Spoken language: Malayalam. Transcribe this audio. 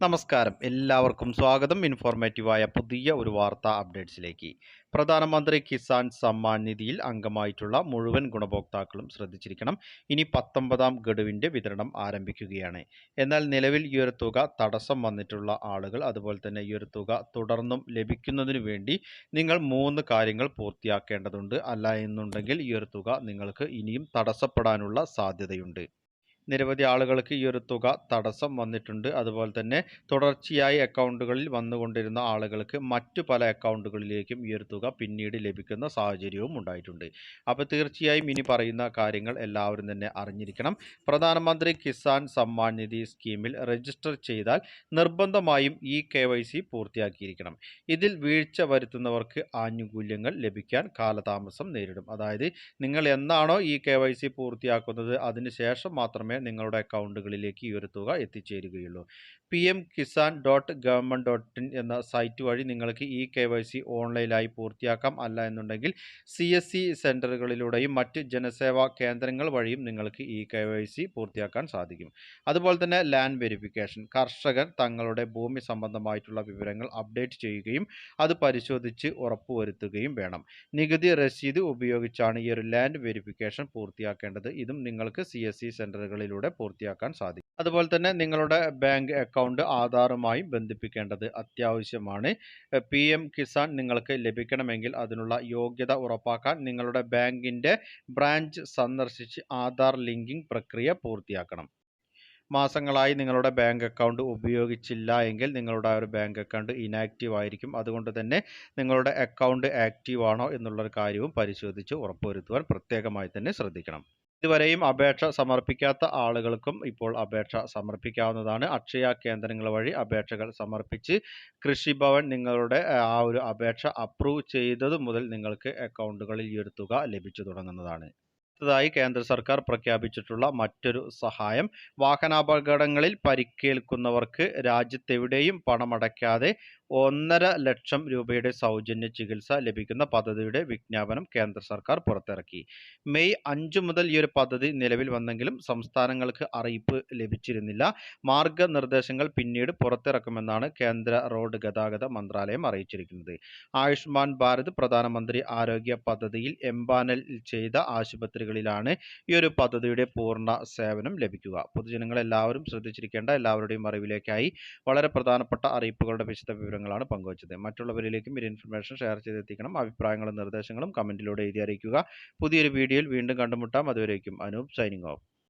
നമസ്കാരം. എല്ലാവർക്കും സ്വാഗതം. ഇൻഫോർമേറ്റീവായ പുതിയ ഒരു വാർത്താ അപ്ഡേറ്റ്സിലേക്ക്. പ്രധാനമന്ത്രി കിസാൻ സമ്മാൻ നിധിയിൽ അംഗമായിട്ടുള്ള മുഴുവൻ ഗുണഭോക്താക്കളും ശ്രദ്ധിച്ചിരിക്കണം. ഇനി പത്തൊമ്പതാം ഗഡുവിന്റെ വിതരണം ആരംഭിക്കുകയാണ്. എന്നാൽ നിലവിൽ ഈ ഒരു തുക തടസ്സം വന്നിട്ടുള്ള ആളുകൾ അതുപോലെ തന്നെ ഈ ഒരു തുക തുടർന്നും ലഭിക്കുന്നതിനു വേണ്ടി നിങ്ങൾ മൂന്ന് കാര്യങ്ങൾ പൂർത്തിയാക്കേണ്ടതുണ്ട്. അല്ല എന്നുണ്ടെങ്കിൽ ഈ ഒരു തുക നിങ്ങൾക്ക് ഇനിയും തടസ്സപ്പെടാനുള്ള സാധ്യതയുണ്ട്. നിരവധി ആളുകൾക്ക് ഈ ഒരു തുക തടസ്സം വന്നിട്ടുണ്ട്. അതുപോലെ തന്നെ തുടർച്ചയായി അക്കൗണ്ടുകളിൽ വന്നുകൊണ്ടിരുന്ന ആളുകൾക്ക് മറ്റു പല അക്കൗണ്ടുകളിലേക്കും ഈ ഒരു തുക പിന്നീട് ലഭിക്കുന്ന സാഹചര്യവും ഉണ്ടായിട്ടുണ്ട്. അപ്പോൾ തീർച്ചയായും ഇനി പറയുന്ന കാര്യങ്ങൾ എല്ലാവരും തന്നെ അറിഞ്ഞിരിക്കണം. പ്രധാനമന്ത്രി കിസാൻ സമ്മാൻ നിധി സ്കീമിൽ രജിസ്റ്റർ ചെയ്താൽ നിർബന്ധമായും ഈ കെ വൈ സി പൂർത്തിയാക്കിയിരിക്കണം. ഇതിൽ വീഴ്ച വരുത്തുന്നവർക്ക് ആനുകൂല്യങ്ങൾ ലഭിക്കാൻ കാലതാമസം നേരിടും. അതായത് നിങ്ങൾ എന്നാണോ ഈ കെ വൈ സി പൂർത്തിയാക്കുന്നത് അതിനുശേഷം മാത്രമേ നിങ്ങളുടെ അക്കൗണ്ടുകളിലേക്ക് ഈ ഒരു തുക എത്തിച്ചേരുകയുള്ളൂ. P M Kisan dot government dot in എന്ന സൈറ്റ് വഴി നിങ്ങൾക്ക് ഈ കെ വൈ സി ഓൺലൈനായി പൂർത്തിയാക്കാം. അല്ല എന്നുണ്ടെങ്കിൽ സി എസ് സി സെന്ററുകളിലൂടെയും മറ്റ് ജനസേവാ കേന്ദ്രങ്ങൾ വഴിയും നിങ്ങൾക്ക് ഈ കെ വൈ സി പൂർത്തിയാക്കാൻ സാധിക്കും. അതുപോലെ തന്നെ ലാൻഡ് വെരിഫിക്കേഷൻ കർഷകർ തങ്ങളുടെ ഭൂമി സംബന്ധമായിട്ടുള്ള വിവരങ്ങൾ അപ്ഡേറ്റ് ചെയ്യുകയും അത് പരിശോധിച്ച് ഉറപ്പുവരുത്തുകയും വേണം. നികുതി രസീത് ഉപയോഗിച്ചാണ് ഈ ഒരു ലാൻഡ് വെരിഫിക്കേഷൻ പൂർത്തിയാക്കേണ്ടത്. ഇതും നിങ്ങൾക്ക് സി എസ് സി സെന്ററുകളിലൂടെ പൂർത്തിയാക്കാൻ സാധിക്കും. അതുപോലെ തന്നെ നിങ്ങളുടെ ബാങ്ക് അക്കൗണ്ട് ആധാറുമായി ബന്ധിപ്പിക്കേണ്ടത് അത്യാവശ്യമാണ്. പി എം കിസാൻ നിങ്ങൾക്ക് ലഭിക്കണമെങ്കിൽ അതിനുള്ള യോഗ്യത ഉറപ്പാക്കാൻ നിങ്ങളുടെ ബാങ്കിന്റെ ബ്രാഞ്ച് സന്ദർശിച്ച് ആധാർ ലിങ്കിംഗ് പ്രക്രിയ പൂർത്തിയാക്കണം. മാസങ്ങളായി നിങ്ങളുടെ ബാങ്ക് അക്കൗണ്ട് ഉപയോഗിച്ചില്ല എങ്കിൽ നിങ്ങളുടെ ഒരു ബാങ്ക് അക്കൗണ്ട് ഇനാക്റ്റീവ് ആയിരിക്കും. അതുകൊണ്ട് തന്നെ നിങ്ങളുടെ അക്കൗണ്ട് ആക്റ്റീവ് ആണോ എന്നുള്ളൊരു കാര്യവും പരിശോധിച്ച് ഉറപ്പുവരുത്തുവാൻ പ്രത്യേകമായി തന്നെ ശ്രദ്ധിക്കണം. ഇതുവരെയും അപേക്ഷ സമർപ്പിക്കാത്ത ആളുകൾക്കും ഇപ്പോൾ അപേക്ഷ സമർപ്പിക്കാവുന്നതാണ്. അക്ഷയ കേന്ദ്രങ്ങൾ വഴി അപേക്ഷകൾ സമർപ്പിച്ച് കൃഷിഭവൻ നിങ്ങളുടെ ആ ഒരു അപേക്ഷ അപ്രൂവ് ചെയ്തത് മുതൽ നിങ്ങൾക്ക് അക്കൗണ്ടുകളിൽ ഈ ഒരു തുക ലഭിച്ചു തുടങ്ങുന്നതാണ്. അടുത്തതായി കേന്ദ്ര സർക്കാർ പ്രഖ്യാപിച്ചിട്ടുള്ള മറ്റൊരു സഹായം വാഹനാപകടങ്ങളിൽ പരിക്കേൽക്കുന്നവർക്ക് രാജ്യത്തെവിടെയും പണമടയ്ക്കാതെ ഒന്നര ലക്ഷം രൂപയുടെ സൗജന്യ ചികിത്സ ലഭിക്കുന്ന പദ്ധതിയുടെ വിജ്ഞാപനം കേന്ദ്ര സർക്കാർ പുറത്തിറക്കി. മെയ് അഞ്ച് മുതൽ ഈ ഒരു പദ്ധതി നിലവിൽ വന്നെങ്കിലും സംസ്ഥാനങ്ങൾക്ക് അറിയിപ്പ് ലഭിച്ചിരുന്നില്ല. മാർഗനിർദ്ദേശങ്ങൾ പിന്നീട് പുറത്തിറക്കുമെന്നാണ് കേന്ദ്ര റോഡ് ഗതാഗത മന്ത്രാലയം അറിയിച്ചിരിക്കുന്നത്. ആയുഷ്മാൻ ഭാരത് പ്രധാനമന്ത്രി ആരോഗ്യ പദ്ധതിയിൽ എംപാനൽ ചെയ്ത ആശുപത്രികളിലാണ് ഈ ഒരു പദ്ധതിയുടെ പൂർണ സേവനം ലഭിക്കുക. പൊതുജനങ്ങൾ എല്ലാവരും ശ്രദ്ധിച്ചിരിക്കേണ്ട എല്ലാവരുടെയും അറിവിലേക്കായി വളരെ പ്രധാനപ്പെട്ട അറിയിപ്പുകളുടെ വിശദ വിവരങ്ങളാണ് പങ്കുവച്ചത്. മറ്റുള്ളവരിലേക്കും ഈ ഇൻഫർമേഷൻ ഷെയർ ചെയ്തെത്തിക്കണം. അഭിപ്രായങ്ങളും നിർദ്ദേശങ്ങളും കമന്റിലൂടെ എഴുതി അറിയിക്കുക. പുതിയൊരു വീഡിയോയിൽ വീണ്ടും കണ്ടുമുട്ടാം. അതുവരേക്കും അനൂപ് സൈനിങ് ഓഫ്